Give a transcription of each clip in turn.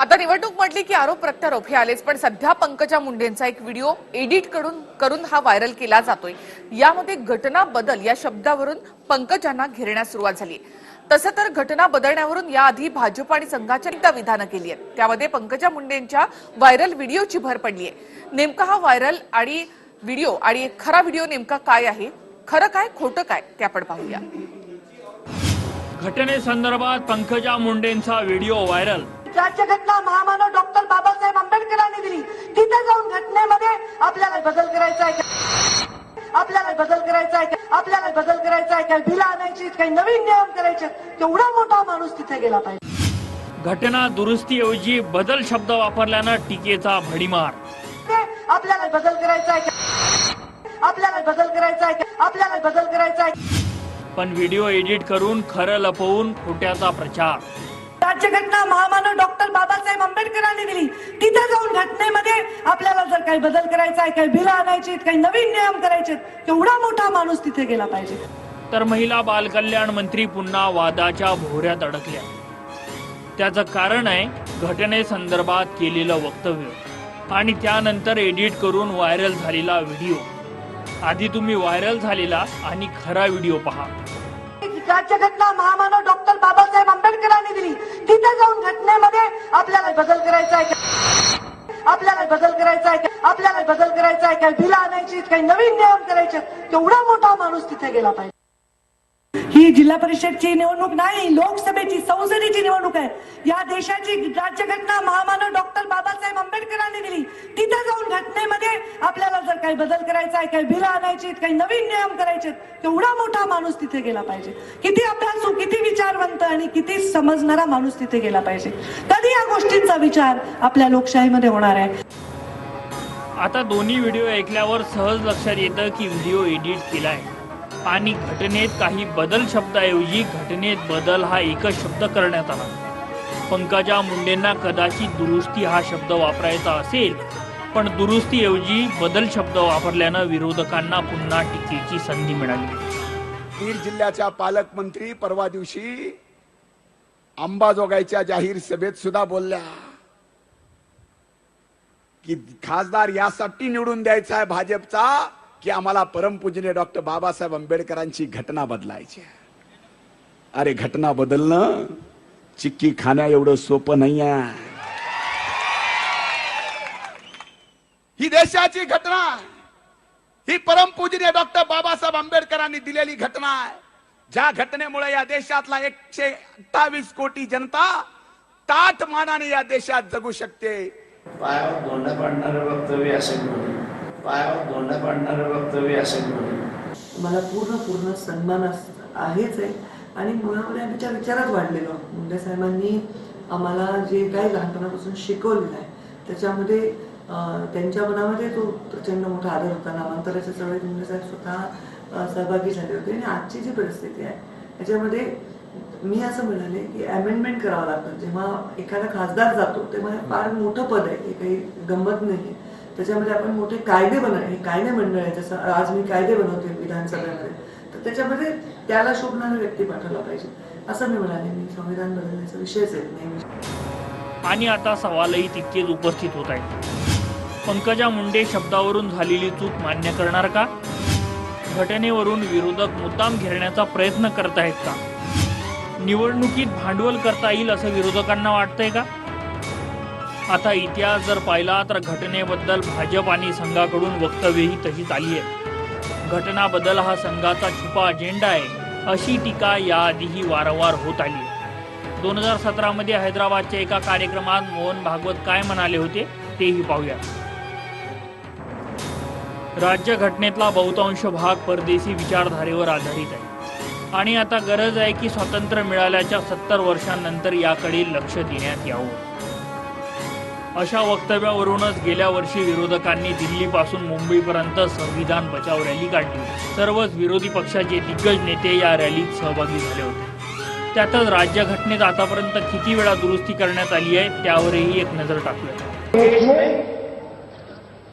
आता निवडणूक म्हटली की आरोप प्रत्यारोप हे आलेच पण सध्या पंकजा मुंडेंचा एक व्हिडिओ एडिट करून करून हा व्हायरल केला जातोय. यामध्ये घटना बदल या शब्दावरून पंकजांना घेरण्यास सुरुवात झाली. तसं तर घटना बदलण्यावरून याआधी भाजप आणि संघाच्या एकदा विधानं केली आहेत. त्यामध्ये पंकजा मुंडेंच्या व्हायरल व्हिडिओची भर पडली आहे. नेमका हा व्हायरल आणि व्हिडिओ आणि खरा व्हिडिओ नेमका काय आहे? खरं काय खोटं काय ते आपण पाहूया. घटनेसंदर्भात पंकजा मुंडेंचा व्हिडिओ व्हायरल. राज्यघटना महामानव डॉक्टर बाबासाहेब आंबेडकरांनी दिली तिथे जाऊन घटनेमध्ये आपल्याला बदल करायचा आहे? आपल्याला बदल करायचा आहे? आपल्याला बदल करायचा आहे काय बिलं आणायची काही नवीन नियम करायचे तेवढा मोठा माणूस तिथे गेला पाहिजे घटना दुरुस्तीऐवजी बदल शब्द वापरल्यानं टीकेचा भडीमार आपल्याला बदल करायचा आहे का? आपल्याला बदल करायचा आहे का? आपल्याला बदल करायचा आहे पण व्हिडिओ एडिट करून खरं लपवून खोट्याचा प्रचार राज्यघटना महामानव डॉक्टर बाबासाहेब आंबेडकरांनी दिली. तिथे जाऊन घटनेमध्ये आपल्याला जर काही बदल करायचा आहे काही बिलं आणायची काही नवीन नियम करायचे तेवढा मोठा माणूस तिथे गेला पाहिजे. तर महिला बालकल्याण मंत्री पुन्हा वादाच्या भोऱ्यात अडकल्या. त्याचं कारण आहे घटनेसंदर्भात केलेलं वक्तव्य. आणि त्यानंतर एडिट करून व्हायरल झालेला व्हिडिओ. आधी तुम्ही व्हायरल झालेला आणि खरा व्हिडिओ पहा. राज्यघटना महामानव डॉक्टर बाबासाहेब आंबेडकरांनी दिली तिथे जाऊन घटनेमध्ये आपल्याला बदल करायचा आहे का? आपल्याला बदल करायचा आहे का? आपल्याला बदल करायचा आहे काय बिलं आणायची काही नवीन नियम करायचे तेवढा मोठा माणूस तिथे गेला पाहिजे ही जिल्हा परिषदची निवडणूक नाही लोकसभेची संसदेची निवडणूक आहे. या देशाची राज्यघटना महामानव डॉक्टर बाबासाहेब आंबेडकरांनी दिली. तिथे जाऊन घटनेमध्ये आपल्याला जर काही बदल करायचा आहे काही बिल आणायची काही नवीन नियम करायचे तेवढा मोठा माणूस तिथे गेला पाहिजे. किती अभ्यासू किती विचारवंत आणि किती समजणारा माणूस तिथे गेला पाहिजे. कधी या गोष्टींचा विचार आपल्या लोकशाहीमध्ये होणार आहे? आता दोन्ही व्हिडिओ ऐकल्यावर सहज लक्षात येतं की व्हिडिओ एडिट केलाय. आणि घटनेत काही बदल शब्दाऐवजी घटनेत बदल हा एकच शब्द करण्यात आला. पंकजा मुंडेंना कदाचित दुरुस्ती हा शब्द वापरायचा असेल पण दुरुस्तीऐवजी बदल शब्द वापरल्यानं विरोधकांना पुन्हा टीकेची संधी मिळाली. बीड जिल्ह्याच्या पालकमंत्री परवा दिवशी अंबाजोगाईच्या जाहीर सभेत सुद्धा बोलल्या की खासदार यासाठी निवडून द्यायचा आहे भाजपचा की आम्हाला परमपूजनीय डॉक्टर बाबासाहेब आंबेडकरांची घटना बदलायची अरे घटना बदलणं चिक्की खाण्या एवढं सोपं नाही आहे. ही देशाची घटना ही परमपूजनीय डॉक्टर बाबासाहेब आंबेडकरांनी दिलेली घटना आहे. ज्या घटनेमुळे या देशातला एकशे अठ्ठावीस कोटी जनता ताट मानाने या देशात जगू शकते. पायावर धोंडा पाडणारं वक्तव्य असेल पायावर धोंडा पाडणारं वक्तव्य असेल म्हणून. मला पूर्ण पूर्ण सन्मान अस- आहेच आहे. आणि मुलामुळे आमच्या विचारात वाढलेलो. मुंडे साहेबांनी आम्हाला जे काही लहानपणापासून शिकवलेलं आहे त्याच्यामध्ये त्यांच्या मनामध्ये तो प्रचंड मोठा आदर होता. नामांतराच्या चळवळीत मुंडे साहेब स्वतः सहभागी झाले होते. आणि आजची जी परिस्थिती आहे त्याच्यामध्ये मी असं म्हणाले की अमेंडमेंट करावं लागतं. जेव्हा एखादा खासदार जातो तेव्हा फार मोठं पद आहे. हे काही गंमत नाही आहे त्याच्यामध्ये आपण मोठे कायदे बन हे कायदे मंडळ आहे जसं आज मी कायदे बनवते विधानसभेमध्ये. तर त्याच्यामध्ये त्याला शोभणारा व्यक्ती पाठवला पाहिजे. असं मी म्हणाले मी संविधान बदलण्याचा विषयच येत नाही आणि आता सवालही तितकेच उपस्थित होत आहेत. पंकजा मुंडे शब्दावरून झालेली चूक मान्य करणार का? घटनेवरून विरोधक मुद्दाम घेरण्याचा प्रयत्न करत आहेत का? निवडणुकीत भांडवल करता येईल असं विरोधकांना वाटतंय का? आता इतिहास जर पाहिला तर घटनेबद्दल भाजप आणि संघाकडून वक्तव्यही तशीच आली आहे. घटनाबद्दल हा संघाचा छुपा अजेंडा आहे अशी टीका याआधीही वारंवार होत आली आहे. दोन हजार सतरामध्ये हैदराबादच्या एका कार्यक्रमात मोहन भागवत काय म्हणाले होते तेही पाहूया राज्य घटनेतला बहुतांश भाग परदेशी विचारधारेवर आधारित आहे. आणि आता गरज आहे की स्वातंत्र्य मिळाल्याच्या सत्तर वर्षांनंतर याकडे लक्ष देण्यात यावं. अशा वक्तव्यावरूनच गेल्या वर्षी विरोधकांनी दिल्लीपासून मुंबईपर्यंत संविधान बचाव रॅली काढली. सर्वच विरोधी पक्षाचे दिग्गज नेते या रॅलीत सहभागी झाले होते. त्यातच राज्यघटनेत आतापर्यंत किती वेळा दुरुस्ती करण्यात आली आहे त्यावरही एक नजर टाकूया.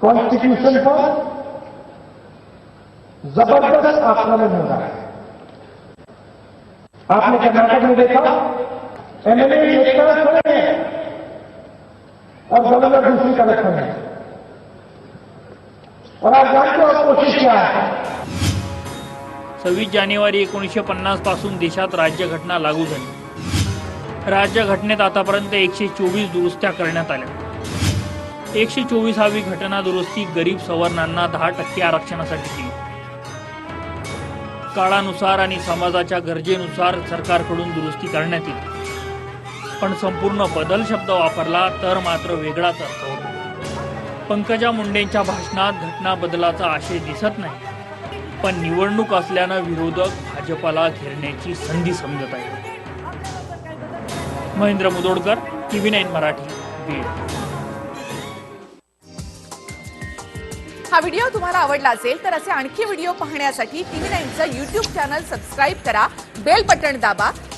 कॉन्स्टिट्यूशन पर जबरदस्त आक्रमण हो रहा है आपने कर्नाटक में देखा एमएलए खड़े हैं. और गवर्नर दूसरी कलेक्शन है और आप जानते हो कोशिश क्या है सव्वीस जानेवारी एकोणीसशे पन्नासपासून देशात राज्यघटना लागू झाली. राज्यघटनेत आतापर्यंत एकशे चोवीस दुरुस्त्या करण्यात आल्या. एकशे चोवीसावी घटना दुरुस्ती गरीब सवर्णांना दहा टक्के आरक्षणासाठी केली काळानुसार आणि समाजाच्या गरजेनुसार सरकारकडून दुरुस्ती करण्यात येईल. पण संपूर्ण बदल शब्द वापरला तर मात्र वेगळाच अर्थ होतो पंकजा मुंडेंच्या भाषणात घटना बदलाचा आशय दिसत नाही. पण निवडणूक असल्यानं विरोधक भाजपाला घेरण्याची संधी समजत आहे महेंद्र मुदोडकर टीव्ही नाईन मराठी बीड. हा व्हिडिओ तुम्हाला आवडला असेल तर असे आणखी व्हिडिओ पाहण्यासाठी टीव्ही नाईनचं युट्यूब चॅनल सबस्क्राईब करा बेल बटण दाबा